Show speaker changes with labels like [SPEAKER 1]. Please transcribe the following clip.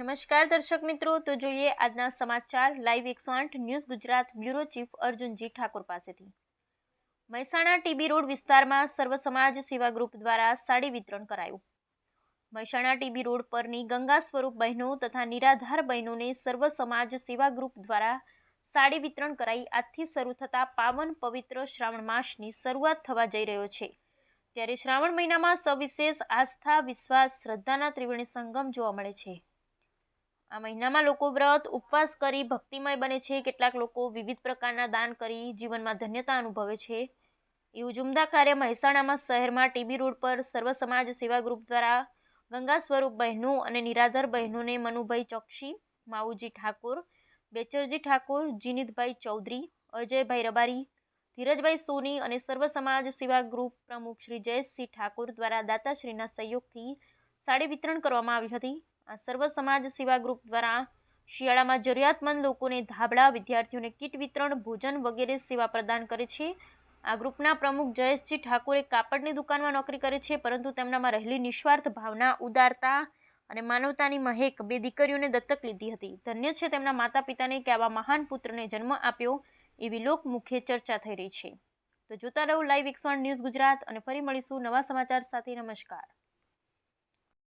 [SPEAKER 1] દર્શક મિત્રો, તો જોઈએ આજના સમાચાર. લાઈવ એકસો આઠ news Gujarat bureau chief Arjunji Thakor પાસેથી. મહેસાણા ટીબી રોડ વિસ્તારમાં સર્વ સમાજ સેવા ગ્રુપ દ્વારા સાડી વિતરણ કરાયું. મહેસાણા ટીબી રોડ પરની ગંગા સ્વરૂપ બહેનો તથા નિરાધાર બહેનોને સર્વ સમાજ સેવા ગ્રુપ દ્વારા સાડી વિતરણ કરાઈ. આજથી શરૂ થતા પાવન પવિત્ર શ્રાવણ માસની શરૂઆત થવા જઈ રહ્યો છે. ત્યારે શ્રાવણ મહિનામાં સવિશેષ આસ્થા, વિશ્વાસ, શ્રદ્ધાના ત્રિવેણી સંગમ જોવા મળે છે. આ મહિનામાં લોકો વ્રત, ઉપવાસ કરી ભક્તિમય બને છે. કેટલાક લોકો વિવિધ પ્રકારના દાન કરી જીવનમાં ધન્યતા અનુભવે છે. એવું જુમદા કાર્ય મહેસાણામાં શહેરમાં ટીબી રોડ પર સર્વ સમાજ સેવા ગ્રુપ દ્વારા ગંગા સ્વરૂપ બહેનો અને નિરાધાર બહેનોને મનુભાઈ ચોકસી, માઉજી ઠાકોર, બેચરજી ઠાકોર, જીનીતભાઈ ચૌધરી, અજયભાઈ રબારી, ધીરજભાઈ સોની અને સર્વ સમાજ સેવા ગ્રુપ પ્રમુખ શ્રી જયેશસિંહ ઠાકોર દ્વારા દાતાશ્રીના સહયોગથી સાડી વિતરણ કરવામાં આવી હતી. આ સર્વ સમાજ સેવા ગ્રુપ દ્વારા શિયાળામાં જરૂરિયાતમંદ લોકોને ધાબળા વિદ્યાર્થીઓને કીટ વિતરણ, ભોજન વગેરે સેવા પ્રદાન કરે છે. આ ગ્રુપના પ્રમુખ જયેશજી ઠાકોરે કાપડની દુકાનમાં નોકરી કરે છે, પરંતુ તેમનામાં રહેલી નિસ્વાર્થ ભાવના, ઉદારતા અને માનવતાની મહેક બે દીકરીઓને દત્તક લીધી હતી. ધન્ય છે તેમના માતા પિતાને કે આવા મહાન પુત્રને જન્મ આપ્યો એવી લોકમુખ્ય ચર્ચા થઈ રહી છે. તો જોતા રહો લાઈવ એકસો ન્યૂઝ ગુજરાત અને ફરી મળીશું નવા સમાચાર સાથે. નમસ્કાર.